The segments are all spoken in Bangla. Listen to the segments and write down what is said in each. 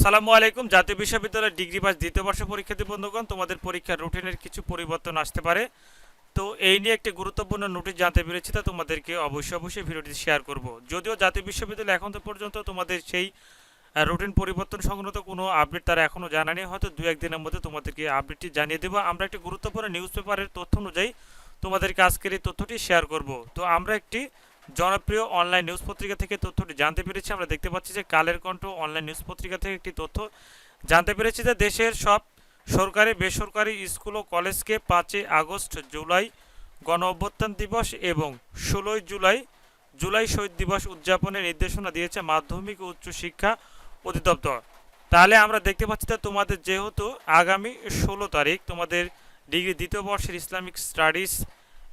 আসসালামু আলাইকুম। জাতীয় বিশ্ববিদ্যালয়ের ডিগ্রি পাস দ্বিতীয় বর্ষ পরীক্ষার্থী বন্ধুগণ, তোমাদের পরীক্ষার রুটিনের কিছু পরিবর্তন আসতে পারে। তো এই নিয়ে একটি গুরুত্বপূর্ণ নোটিশ জানতে পেরেছি, তা তোমাদেরকে অবশ্যই অবশ্যই ভিডিওটি শেয়ার করব। যদিও জাতীয় বিশ্ববিদ্যালয় এখন তো পর্যন্ত তোমাদের সেই রুটিন পরিবর্তন সংক্রান্ত কোনো আপডেট তারা এখনও জানানি হয়তো দু একদিনের মধ্যে তোমাদেরকে আপডেটটি জানিয়ে দেবো। আমরা একটি গুরুত্বপূর্ণ নিউজ পেপারের তথ্য অনুযায়ী তোমাদেরকে আজকের এই তথ্যটি শেয়ার করব। তো আমরা একটি জনপ্রিয় অনলাইন নিউজ পত্রিকা থেকে তথ্যটি জানতে পেরেছি। আমরা দেখতে পাচ্ছি যে কালের কণ্ঠ অনলাইন নিউজ পত্রিকা থেকে একটি তথ্য জানতে পেরেছি যে দেশের সব সরকারি, বেসরকারি স্কুল ও কলেজকে পাঁচই আগস্ট জুলাই গণ অভ্যুত্থান দিবস এবং ষোলোই জুলাই জুলাই শহীদ দিবস উদযাপনের নির্দেশনা দিয়েছে মাধ্যমিক উচ্চ শিক্ষা অধিদপ্তর। তাহলে আমরা দেখতে পাচ্ছি যে তোমাদের যেহেতু আগামী ষোলো তারিখ, তোমাদের ডিগ্রি দ্বিতীয় বর্ষের Islamic studies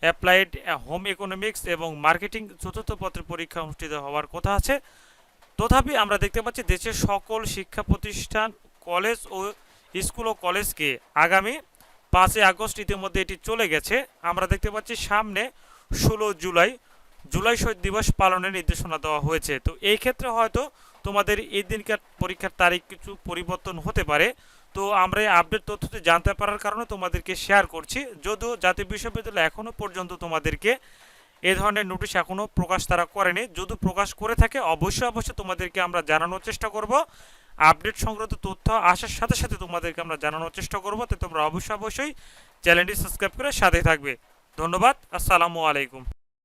applied home economics এবং মার্কেটিং চতুর্থ পত্রের পরীক্ষা অনুষ্ঠিত হওয়ার কথা আছে। তথাপি আমরা দেখতে পাচ্ছি দেশের সকল শিক্ষা প্রতিষ্ঠান, কলেজ ও স্কুল ও কলেজকে আগামী পাঁচই আগস্ট ইতিমধ্যে এটি চলে গেছে। আমরা দেখতে পাচ্ছি সামনে ষোলো জুলাই জুলাই শহীদ দিবস পালনের নির্দেশনা দেওয়া হয়েছে। তো এই ক্ষেত্রে হয়তো তোমাদের এই দিনকার পরীক্ষার তারিখ কিছু পরিবর্তন হতে পারে। তো আমরা এই আপডেট তথ্যটি জানতে পারার কারণে তোমাদেরকে শেয়ার করছি। যদিও জাতীয় বিশ্ববিদ্যালয় এখনও পর্যন্ত তোমাদেরকে এ ধরনের নোটিশ এখনও প্রকাশ তারা করেনি। যদি প্রকাশ করে থাকে, অবশ্যই অবশ্যই তোমাদেরকে আমরা জানানোর চেষ্টা করব। আপডেট সংক্রান্ত তথ্য আসার সাথে সাথে তোমাদেরকে আমরা জানানোর চেষ্টা করব। তো তোমরা অবশ্যই অবশ্যই চ্যানেলটি সাবস্ক্রাইব করে সাথে থাকবে। ধন্যবাদ। আসসালামু আলাইকুম।